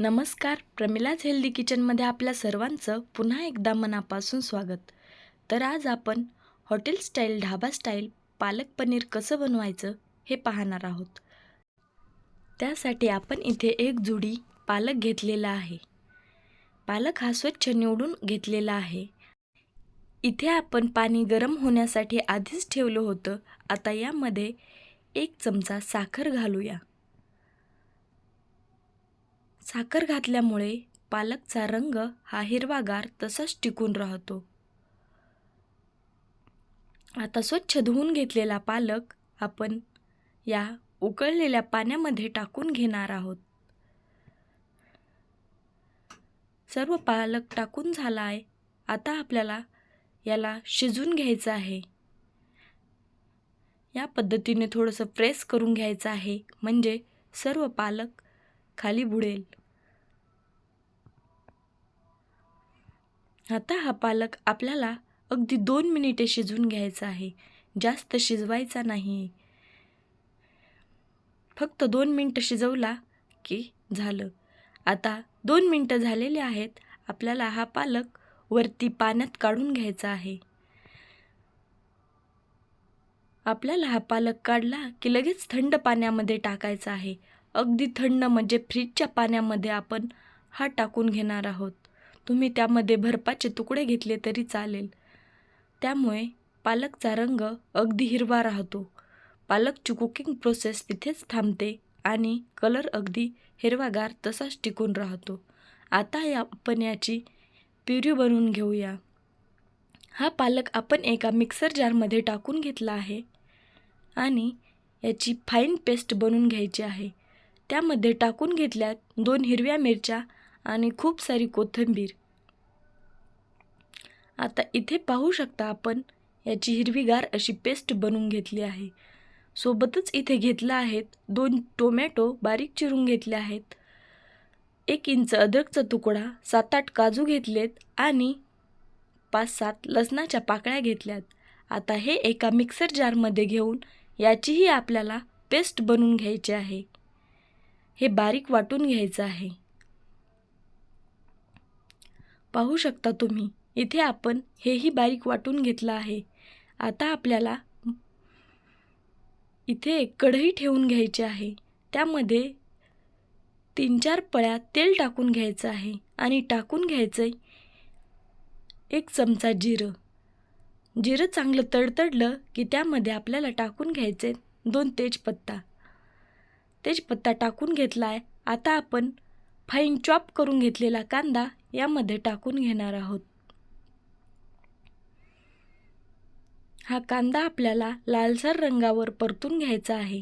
नमस्कार प्रमिलाज हेल्दी किचनमध्ये आपल्या सर्वांचं पुन्हा एकदा मनापासून स्वागत. तर आज आपण hotel style dhaba style palak paneer कसं बनवायचं हे पाहणार आहोत. त्यासाठी आपण इथे एक जुडी पालक घेतलेला आहे. पालक हा स्वच्छ निवडून घेतलेला आहे. इथे आपण पाणी गरम होण्यासाठी आधीच ठेवलं होतं. आता यामध्ये एक चमचा साखर घालूया. साखर घातल्यामुळे पालकचा रंग हा हिरवागार तसाच टिकून राहतो. आता स्वच्छ धुवून घेतलेला पालक आपण या उकळलेल्या पाण्यामध्ये टाकून घेणार आहोत. सर्व पालक टाकून झाला आहे आता आपल्याला याला शिजून घ्यायचं आहे. या पद्धतीने थोडंसं प्रेस करून घ्यायचं आहे. म्हणजे सर्व पालक खाली बुडेल. आता हा पालक आपल्याला अगदी दोन मिनिटे शिजवून घ्यायचा आहे. जास्त शिजवायचा नाही. फक्त दोन मिनटं शिजवला की झालं. आता दोन मिनटं झालेले आहेत. आपल्याला हा पालक वरती पाण्यात काढून घ्यायचा आहे. आपल्याला हा पालक काढला की लगेच थंड पाण्यामध्ये टाकायचा आहे. अगदी थंड म्हणजे फ्रीजच्या पाण्यामध्ये आपण हा टाकून घेणार आहोत. तुम्ही त्यामध्ये बर्फाचे तुकडे घेतले तरी चालेल. त्यामुळे पालकचा रंग अगदी हिरवा राहतो. पालकची कुकिंग प्रोसेस तिथेच थांबते आणि कलर अगदी हिरवागार तसाच टिकून राहतो. आता या आपण याची प्युरी बनवून घेऊया. हा पालक आपण एका मिक्सर जारमध्ये टाकून घेतला आहे आणि याची फाईन पेस्ट बनवून घ्यायची आहे. त्यामध्ये टाकून घेतल्यात दोन हिरव्या मिरच्या आणि खूप सारी कोथिंबीर. आता इथे पाहू शकता आपण याची हिरवीगार अशी पेस्ट बनवून घेतली आहे. सोबतच इथे घेतलं आहेत दोन टोमॅटो बारीक चिरून घेतले आहेत. एक इंच अद्रकचा तुकडा सात आठ काजू घेतलेत आणि पाच सात लसणाच्या पाकळ्या घेतल्यात. आता हे एका मिक्सर जारमध्ये घेऊन याचीही आपल्याला पेस्ट बनवून घ्यायची आहे. हे बारीक वाटून घ्यायचं आहे. पाहू शकता तुम्ही इथे आपण हेही बारीक वाटून घेतलं आहे. आता आपल्याला इथे एक कढई ठेवून घ्यायची आहे. त्यामध्ये तीन चार पळ्या तेल टाकून घ्यायचं आहे आणि टाकून घ्यायचं एक चमचा जिरं. जिरं चांगलं तडतडलं की त्यामध्ये आपल्याला टाकून घ्यायचे दोन तेजपत्ता. तेजपत्ता टाकून घेतला आहे आता आपण फाईन चॉप करून घेतलेला कांदा यामध्ये टाकून घेणार आहोत. हा कांदा आपल्याला लालसर रंगावर परतून घ्यायचा आहे.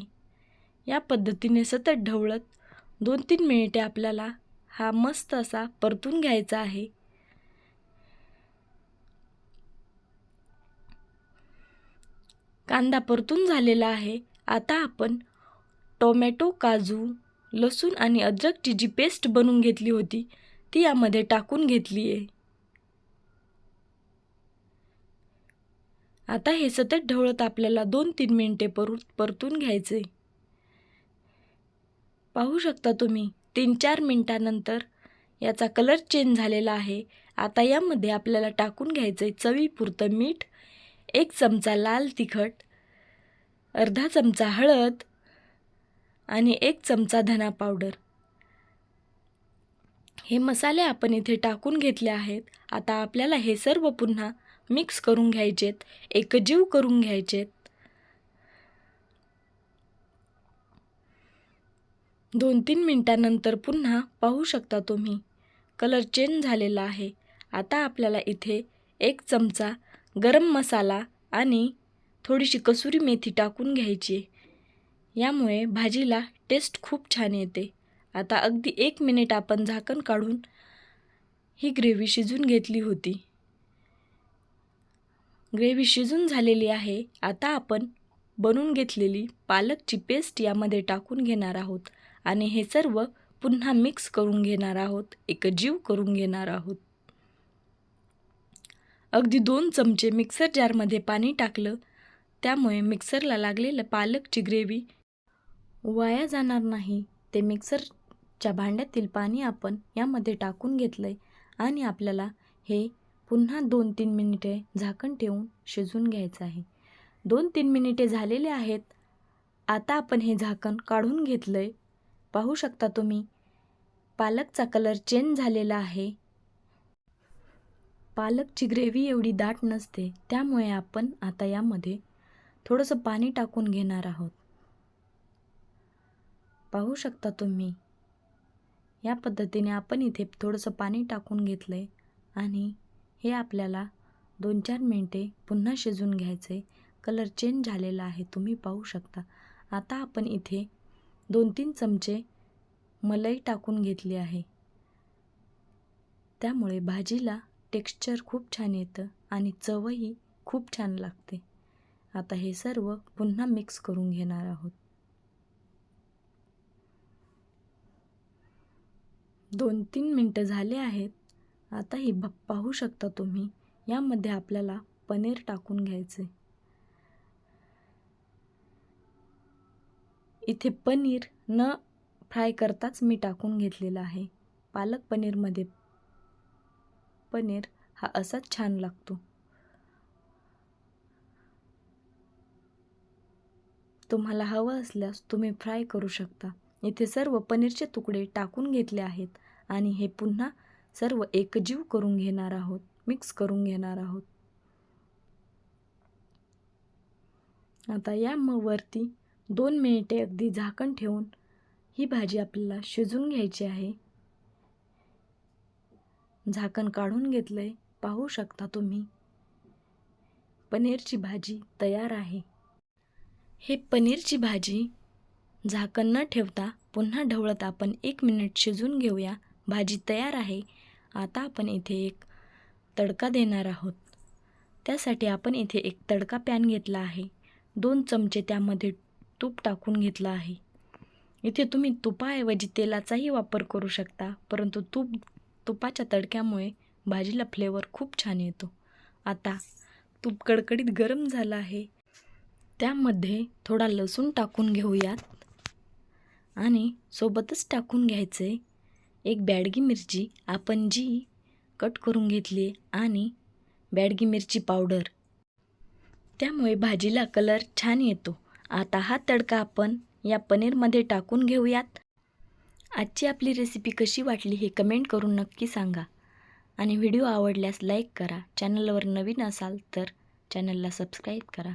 या पद्धतीने सतत ढवळत दोन तीन मिनिटे आपल्याला हा मस्त असा परतून घ्यायचा आहे. कांदा परतून झालेला आहे. आता आपण टोमॅटो काजू लसूण आणि अद्रकची जी पेस्ट बनवून घेतली होती ती यामध्ये टाकून घेतली आहे आता हे सतत ढवळत आपल्याला दोन तीन मिनटे परू परतून घ्यायचे पाहू शकता तुम्ही तीन चार मिनटानंतर याचा कलर चेंज झालेला आहे. आता यामध्ये आपल्याला टाकून घ्यायचं आहे चवीपुरतं मीठ एक चमचा लाल तिखट अर्धा चमचा हळद आणि एक चमचा धना पावडर. हे मसाले आपण इथे टाकून घेतले आहेत. आता आपल्याला हे सर्व पुन्हा मिक्स करून घ्यायचेत. एकजीव करून घ्यायचेत. दोन तीन मिनटानंतर पुन्हा पाहू शकता तुम्ही. कलर चेंज झालेला आहे. आता आपल्याला इथे एक चमचा गरम मसाला आणि थोडीशी कसुरी मेथी टाकून घ्यायची यामुळे भाजीला टेस्ट खूप छान येते. आता अगदी एक मिनिट आपण झाकण काढून ही ग्रेव्ही शिजून घेतली होती. ग्रेव्ही शिजून झालेली आहे. आता आपण बनवून घेतलेली पालकची पेस्ट यामध्ये टाकून घेणार आहोत आणि हे सर्व पुन्हा मिक्स करून घेणार आहोत. एक जीव करून घेणार आहोत. अगदी दोन चमचे मिक्सर जारमध्ये पाणी टाकलं. त्यामुळे मिक्सरला लागलेलं पालकची ग्रेव्ही वाया जाणार नाही. ते मिक्सरच्या भांड्यातील पाणी आपण यामध्ये टाकून घेतलं आहे आणि आपल्याला हे पुन्हा दोन तीन मिनिटे झाकण ठेवून शिजवून घ्यायचं आहे. दोन तीन मिनिटे झालेले आहेत. आता आपण हे झाकण काढून घेतलं आहे पाहू शकता तुम्ही पालकचा कलर चेंज झालेला आहे. पालकची ग्रेव्ही एवढी दाट नसते त्यामुळे आपण आता यामध्ये थोडंसं पाणी टाकून घेणार आहोत. पाहू शकता तुम्ही. या पद्धतीने आपण इथे थोडंसं पाणी टाकून घेतलं आहे आणि हे आपल्याला दोन चार मिनटे पुन्हा शिजून घ्यायचं. आहे कलर चेंज झालेला आहे तुम्ही पाहू शकता. आता आपण इथे दोन तीन चमचे मलाई टाकून घेतली आहे. त्यामुळे भाजीला टेक्स्चर खूप छान येतं आणि चवही खूप छान लागते. आता हे सर्व पुन्हा मिक्स करून घेणार आहोत. दोन तीन मिनटं झाले आहेत. आता ही भ पाहू शकता तुम्ही. यामध्ये आपल्याला पनीर टाकून घ्यायचे. इथे पनीर न फ्राय करताच मी टाकून घेतलेलं आहे. पालक पनीरमध्ये पनीर हा असाच छान लागतो. तुम्हाला हवं असल्यास तुम्ही फ्राय करू शकता. इथे सर्व पनीरचे तुकडे टाकून घेतले आहेत आणि हे पुन्हा सर्व एकजीव करून घेणार आहोत मिक्स करून घेणार आहोत. आता या मग वरती दोन मिनिटे अगदी झाकण ठेवून ही भाजी आपल्याला शिजून घ्यायची आहे. झाकण काढून घेतलं आहे पाहू शकता तुम्ही. पनीरची भाजी तयार आहे. हे पनीरची भाजी झाकण न ठेवता पुन्हा ढवळत आपण एक मिनिट शिजवून घेऊया. भाजी तयार आहे. आता आपण इथे एक तडका देणार आहोत. त्यासाठी आपण इथे एक तडका पॅन घेतला आहे. दोन चमचे त्यामध्ये तूप टाकून घेतलं आहे. इथे तुम्ही तुपाऐवजी तेलाचाही वापर करू शकता परंतु तूप तुपाच्या तडक्यामुळे भाजीला फ्लेवर खूप छान येतो. आता तूप कडकडीत गरम झालं आहे. त्यामध्ये थोडा लसूण टाकून घेऊयात. आणि सोबतच टाकून घ्यायचं. आहे एक बॅडगी मिरची आपण जी कट करून घेतली आणि बॅडगी मिरची पावडर. त्यामुळे भाजीला कलर छान येतो. आता हा तडका आपण या पनीरमध्ये टाकून घेऊयात. आजची आपली रेसिपी कशी वाटली हे कमेंट करून नक्की सांगा. आणि व्हिडिओ आवडल्यास लाईक करा. चॅनलवर नवीन असाल तर चॅनलला सबस्क्राईब करा.